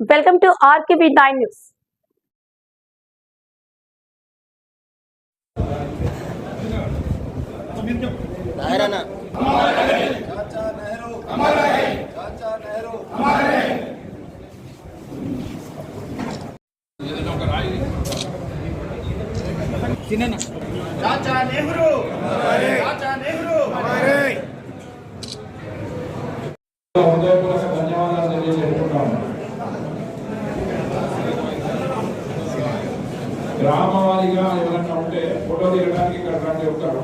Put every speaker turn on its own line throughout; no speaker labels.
welcome to RKB nine news
నాయరన్న
चाचा नेहरू हमारा है चाचा नेहरू हमारा है चाचा नेहरू चाचा
ఇబ్బంది ఇవ్వడానికి ఇక్కడ రండి వస్తారు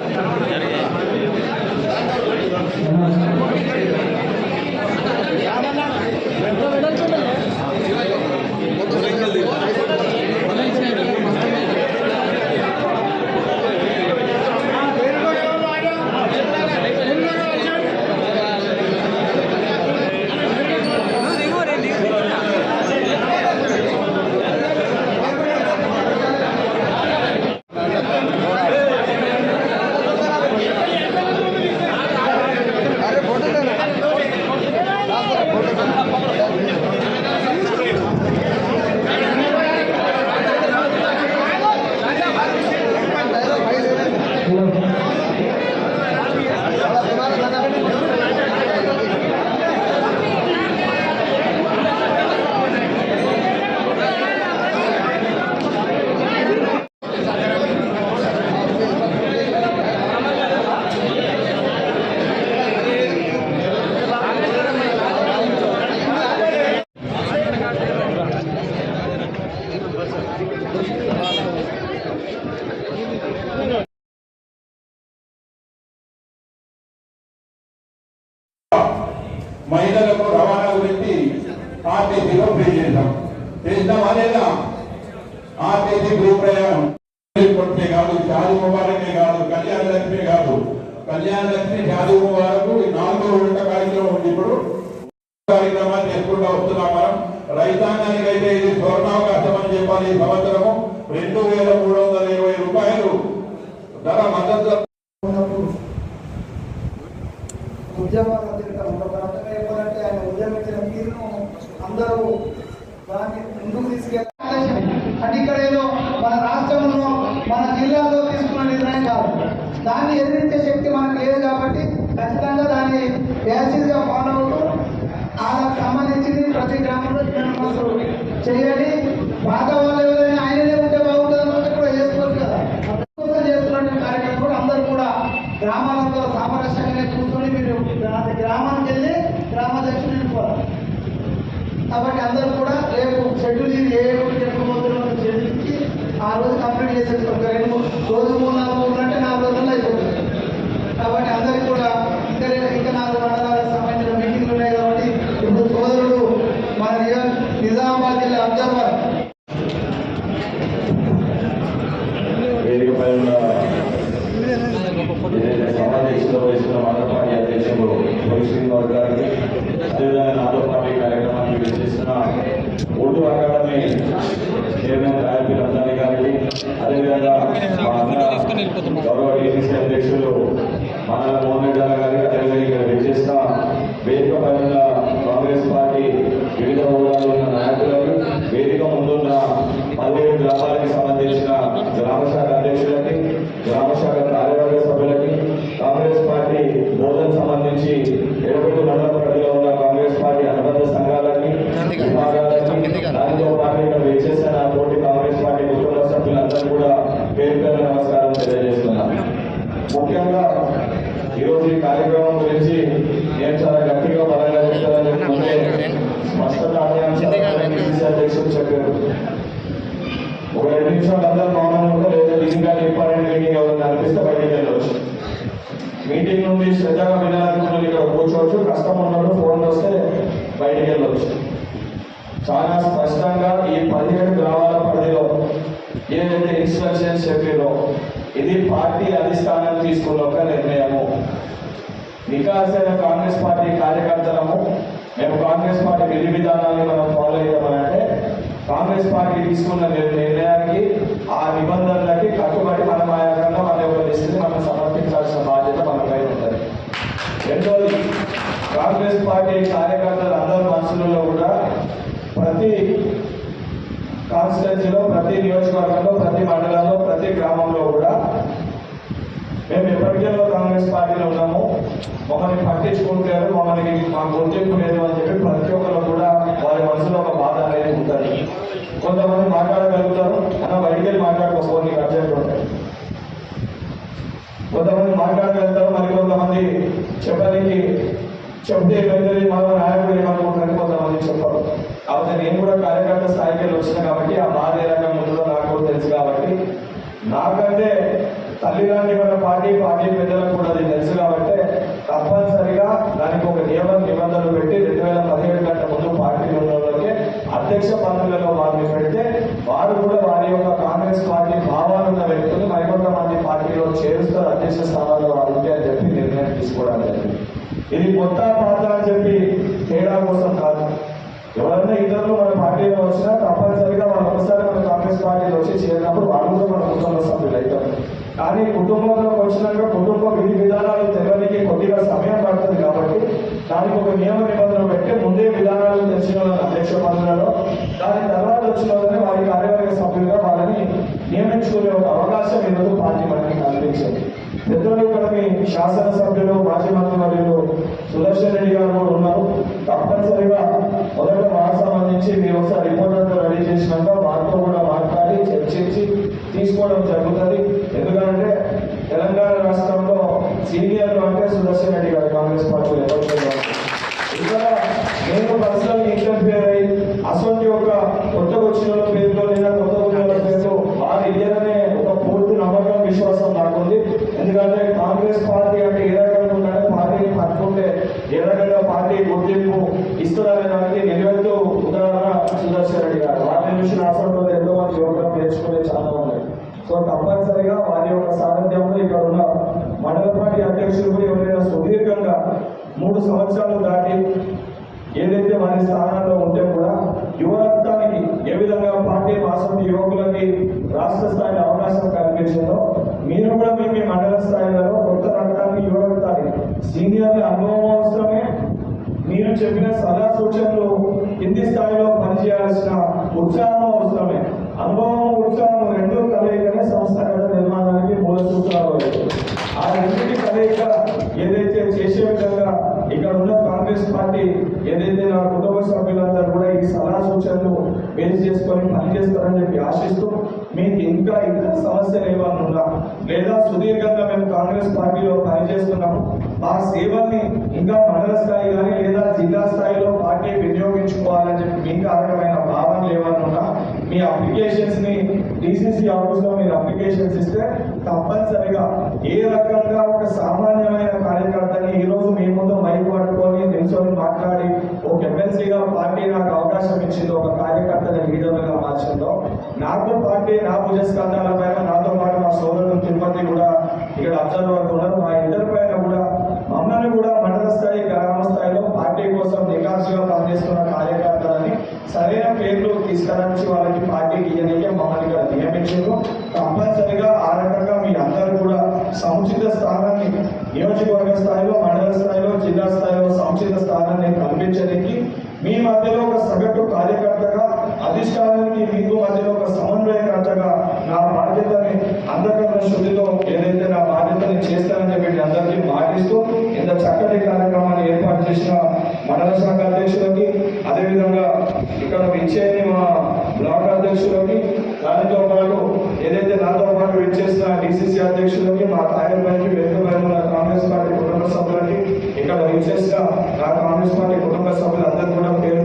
జరిగింది మహిళలకు రవాణా గురించి ఆర్టీసీలో ఫ్రీ చేశాం. చేద్దాం లేదా ఆర్టీసీ భూ ప్రయాణం. కొట్టే కాదు షాది ముబారకే కాదు కళ్యాణ లక్ష్మి కాదు. కళ్యాణ లక్ష్మి షాది ముబారకు నాలుగో విడత కార్యక్రమం ఉంది ఇప్పుడు. కార్యక్రమాలు చేసుకుంటూ వస్తున్నాం మనం. రైతాంగానికి అయితే ఇది స్వర్ణావకాశం అని చెప్పాలి ఈ సంవత్సరము. రెండు వేల మూడు వందల
గ్రామంలో జనమనసులు చేయండి పాత వాళ్ళు ఎవరైనా ఆయననే ఉంటే బాగుంటుంది అంటే కూడా చేసుకోవచ్చు కదా. కోసం చేస్తున్న కార్యక్రమం కూడా అందరూ కూడా గ్రామాలతో సామరస్యంగానే కూర్చొని మీరు గ్రామానికి వెళ్ళి గ్రామాధ్యక్షులు వెళ్ళిపోవాలి కాబట్టి అందరూ కూడా రేపు షెడ్యూల్ ఏ రోజు చెప్పబోతున్నారో చెల్లించి ఆ రోజు కంప్లీట్ చేసేస్తాం. ఒక రెండు రోజు మూడు నాలుగు రోజులు అంటే నాలుగు రోజుల్లో అయిపోతుంది కాబట్టి అందరికీ కూడా ఇంకా రే- ఇంకా నాలుగు మండలాలకు సంబంధించిన మీటింగ్లు ఉన్నాయి కాబట్టి ఇప్పుడు సోదరుడు మన నిజా- నిజామాబాద్ జిల్లా అబ్జర్వర్
వేదికపై ఉన్న ఏదైతే సమావేశంలో వహిస్తున్న మండల పార్టీ అధ్యక్షులు రవి శ్రీనివాస్ గారికి అదేవిధంగా నాలుగో పార్టీ కార్యక్రమాన్ని విచ్చేస్తున్న ఓటు అకాడమీ చైర్మన్ రాయపల్లి అందాని గారికి అదేవిధంగా గౌరవ టీసీసీ అధ్యక్షులు మండల మోహన్ రెడ్డి గారు గారికి అదేవిధంగా ఇక్కడ విచ్చేసిన వేదికపై ఉన్న కాంగ్రెస్ పార్టీ వివిధ హోదాలో ఉన్న నాయకులకు వేదిక ముందున్న పదిహేడు గ్రామాలకు సంబంధించిన గ్రామ శాఖ అధ్యక్షులకి గ్రామ శాఖ కార్యవర్గ సభ్యులకి కాంగ్రెస్ పార్టీ బోధన సంబంధించి ఎడపల్లి మండల పరిధిలో ఉన్న కాంగ్రెస్ పార్టీ అనుబంధ సంఘాలకి విభాగాలకి దానితో పాటు ఇక్కడ విచ్చేసిన తోటి కాంగ్రెస్ పార్టీ కుటుంబ సభ్యులందరూ కూడా పేరు పేరు నమస్కారం తెలియజేస్తున్నాను ముఖ్యంగా ఈరోజు ఈ కార్యక్రమం గురించి నేను చాలా గట్టిగా బలంగా చెప్తానని చెప్పుకుంటే స్పష్టత అనే అంశాలు పిసిసి అధ్యక్షులు చెప్పారు ఒక రెండు నిమిషాలు అందరూ మౌనంగా ఉంటే లేదా ఇంకా ఇంపార్టెంట్ మీటింగ్ ఎవరైనా అనిపిస్తే బయటికి వెళ్ళవచ్చు మీటింగ్ నుండి శ్రద్ధగా వినాలనుకున్న ఇక్కడ కూర్చోవచ్చు కష్టం ఉన్నప్పుడు ఫోన్ వస్తే బయటికి వెళ్ళవచ్చు చాలా స్పష్టంగా ఈ పదిహేడు గ్రామాల పరిధిలో ఏదైతే ఇన్స్ట్రక్షన్స్ చెప్పారో ఇది పార్టీ అధిష్టానం తీసుకున్న ఒక నిర్ణయము. వికాసైన కాంగ్రెస్ పార్టీ కార్యకర్తలము మేము కాంగ్రెస్ పార్టీ విధి విధానాన్ని మనం ఫాలో అయ్యామనంటే కాంగ్రెస్ పార్టీ తీసుకున్న నిర్ణయానికి ఆ నిబంధనలకి కట్టుబడి మనం ఆ రకంగా మన యొక్క లిస్టుని మనం సమర్పించాల్సిన బాధ్యత మనపై ఉంటుంది. రెండోది కాంగ్రెస్ పార్టీ కార్యకర్తలు అందరి మనసులలో కూడా ప్రతి కాన్స్టిట్యున్సీలో ప్రతి నియోజకవర్గంలో ప్రతి మండలంలో ప్రతి గ్రామంలో కూడా మేము ఎప్పటికేలో కాంగ్రెస్ పార్టీలో ఉన్నాము. మమ్మల్ని పట్టించుకుంటారు మమ్మల్ని మా గుర్తింపు లేదు అని చెప్పి ప్రతి ఒక్కరు కూడా వారి మనసులో ఒక బాధ అనేది ఉంటుంది. కొంతమంది మాట్లాడగలుగుతారు. అన్న బయటికి వెళ్ళి మాట్లాడుకోకపోతే నీకు అర్జెంట్ ఉంటాయి కొంతమంది మాట్లాడగలుగుతారు. మరి కొంతమంది చెప్పడానికి చెప్తే ఏమైతుంది మనం నాయకుడు ఏమనుకుంటారని కొంతమంది చెప్పారు. కాబట్టి నేను కూడా కార్యకర్త స్థాయికి వెళ్ళి వచ్చిన కాబట్టి ఆ బాధ ఏ రకంగా నాకు కూడా తెలుసు కాబట్టి నాకంటే తల్లిదండ్రి మన పార్టీ పార్టీ పెద్దలకు కూడా అది తెలుసు కాబట్టి తప్పనిసరిగా దానికి ఒక నియమ నిబంధనలు పెట్టి రెండు వేల పదిహేడు గంటల ముందు పార్టీలో ఉన్న వాళ్ళకి అధ్యక్ష పదవులలో వారిని పెడితే వారు కూడా వారి యొక్క కాంగ్రెస్ పార్టీ భావాలున్న వ్యక్తులు మరికొంతమంది పార్టీలో చేరుస్తారు అధ్యక్ష స్థానాల్లో వారు ఉంటే అని చెప్పి నిర్ణయం తీసుకోవడం జరిగింది ఇది కొత్త పాత అని చెప్పి తేడా కోసం కాదు ఎవరైనా మన పార్టీలో వచ్చినా తప్పనిసరిగా వాళ్ళు ఒకసారి మన కాంగ్రెస్ పార్టీలో వచ్చి చేరినప్పుడు వాళ్ళు కూడా మన కుటుంబ సభ్యులు అవుతారు. కానీ కుటుంబంలోకి వచ్చినాక కుటుంబ విధి విధానాలు తెలియడానికి కొద్దిగా సమయం పడుతుంది కాబట్టి దానికి ఒక నియమ నిబంధన పెట్టి ముందే విధానాలు తెలిసిన అధ్యక్ష పదవులలో దాని తర్వాత వచ్చిన వాళ్ళని వారి కార్యవర్గ సభ్యులుగా వాళ్ళని నియమించుకునే ఒక అవకాశం ఈరోజు పార్టీ మనకి కల్పించింది. పెద్దలు ఇక్కడ మీ శాసనసభ్యులు మాజీ మంత్రివర్యులు సుదర్శన్ రెడ్డి గారు కూడా ఉన్నారు. తప్పనిసరిగా మొదట వారికి సీనియర్లు అంటే రెడ్డి గారు కాంగ్రెస్ పార్టీలో ఎవరు నేను పర్సనల్ ఇంటర్ఫియర్ అయ్యి అసలు ఒక కొత్త వచ్చిన వాళ్ళ పేరులో లేదా కొత్త వచ్చిన వాళ్ళ పేరులో వారు ఇయ్యారనే ఒక పూర్తి నమ్మకం విశ్వాసం నాకుంది ఎందుకంటే కాంగ్రెస్ పార్టీ అంటే ఏ రకంగా ఉందంటే పార్టీని పట్టుకుంటే ఏ రకంగా పార్టీ గుర్తింపు ఇస్తుందనే దానికి నిలబెడుతూ ఉదాహరణ సుదర్శన్ రెడ్డి గారు వారిని చూసి రాష్ట్రంలో ఎంతో మంది యువకులు నేర్చుకునే చాలా ఉన్నాయి సో తప్పనిసరిగా వారి యొక్క సారథ్యంలో ఇక్కడ ఉన్న మండల పార్టీ అధ్యక్షులు కూడా ఎవరైనా సుదీర్ఘంగా మూడు సంవత్సరాలు దాటి ఏదైతే వారి స్థానాల్లో ఉంటే కూడా యువరక్తానికి ఏ విధంగా పార్టీ వాసంతి యువకులకి రాష్ట్ర స్థాయిలో అవకాశం కల్పించిందో మీరు కూడా మీ మీ మండల స్థాయిలో కొత్త రక్తానికి యువ సీనియర్ సీనియర్ల అనుభవం అవసరమే మీరు చెప్పిన సలహా సూచనలు కింది స్థాయిలో పనిచేయాల్సిన ఉత్సాహం అవసరమే అనుభవం
సమస్యలు ఏమైనా ఉన్నా లేదా సుదీర్ఘంగా మేము కాంగ్రెస్ పార్టీలో పనిచేస్తున్నాము మా సేవల్ని ఇంకా మండల స్థాయి కానీ లేదా జిల్లా స్థాయిలో పార్టీ వినియోగించుకోవాలని చెప్పి మీకు ఆ రకమైన భావనలు ఏమైనా ఉన్నా మీ అప్లికేషన్స్ని డిసిసి ఆఫీస్లో మీరు అప్లికేషన్స్ ఇస్తే తప్పనిసరిగా ఏ రకంగా ఒక సామాన్యమైన కార్యకర్తని ఈ రోజు మీ ముందు మైక్ పట్టుకొని కూర్చొని మాట్లాడి ఒక ఎమ్మెల్సీగా పార్టీ నాకు అవకాశం ఇచ్చింది ఒక కార్యకర్తని లీడర్గా మార్చిందో నాకు పార్టీ నా భుజస్కంధాల పైన నాతో పాటు మా సోదరుడు తిరుపతి కూడా ఇక్కడ అబ్జర్వర్ ఉన్నారు మా ఇద్దరి పైన కూడా మమ్మల్ని కూడా మండల స్థాయి గ్రామ స్థాయిలో పార్టీ కోసం నికాసుగా పనిచేస్తున్న కార్యకర్తలని సరైన పేర్లు తీసుకురాచి వాళ్ళకి పార్టీ ఇయ్యనికే మమ్మల్ని ఇక్కడ నియమించారు తప్పనిసరిగా ఆ రకంగా మీ అందరూ కూడా సముచిత స్థానాన్ని నియోజకవర్గ స్థాయిలో మండల స్థాయిలో జిల్లా స్థాయిలో సముచిత స్థానాన్ని మీ మధ్యలో ఒక సగటు కార్యకర్తగా అధిష్టానానికి మీకు మధ్యలో ఒక సమన్వయకర్తగా నా బాధ్యతని అందరికన్నా శుద్ధితో ఏదైతే నా బాధ్యతని చేస్తానని చెప్పి అందరికీ మాటిస్తూ ఇంత చక్కటి కార్యక్రమాన్ని ఏర్పాటు చేసిన మండల శాఖ అధ్యక్షులకి అదేవిధంగా ఇక్కడ విచ్చేయని మా బ్లాక్ అధ్యక్షులకి దానితో పాటు ఏదైతే నాతో పాటు విచ్చేసిన డిసిసి అధ్యక్షులకి మా తాయర్ ఇక్కడ విన్సెస్ నా కాంగ్రెస్ పార్టీ కుటుంబ సభ్యులు అందరూ కూడా పేరు